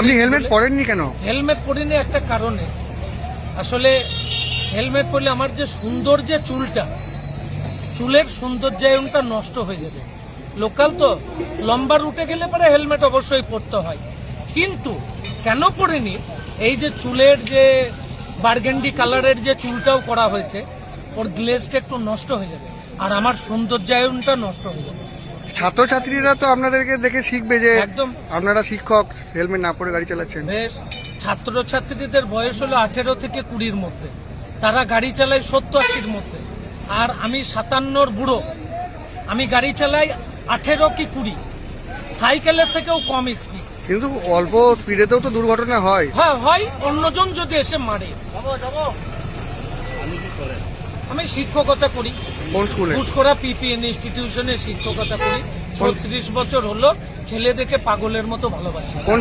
আপনি হেলমেট পরেননি কেন? হেলমেট পরিনি একটা কারণে। আসলে হেলমেট পরলে আমার যে সুন্দর যে চুলটা, চুলের সৌন্দর্যায়নটা নষ্ট হয়ে যাবে। লোকাল তো, লম্বা রুটে গেলে পরে হেলমেট অবশ্যই পরতে হয়। কিন্তু কেন পরিনি? এই যে চুলের যে বার্গেন্ডি কালারের যে চুলটাও করা হয়েছে, ওর গ্লেজটা একটু নষ্ট হয়ে যাবে। আর আমার সৌন্দর্যায়নটা নষ্ট হয়ে যাবে। ছাত্রছাত্রীরা তো আপনাদেরকে দেখে শিখবে যে একদম। আপনারা শিক্ষক হেলমেট না পরে গাড়ি চালাচ্ছেন। বেশ ছাত্রছাত্রীদের বয়স হলো আঠেরো থেকে কুড়ির মধ্যে। তারা গাড়ি চালায় সত্তর আশির মধ্যে। আর আমি সাতান্নর বুড়ো। আমি গাড়ি চালাই আঠেরো কি কুড়ি। সাইকেলের থেকেও কম স্পিড কিন্তু অল্প স্পিডেতেও তো দুর্ঘটনা হয়। হ্যাঁ হয় অন্যজন যদি এসে মারে। আমি শিক্ষকতা করি। পুষ্করা স্কুলে পিপিএন ইনস্টিটিউশনে শিক্ষকতা করি। ছত্রিশ বছর হলো ছেলেদেরকে দেখে পাগলের মতো ভালোবাসি। কোন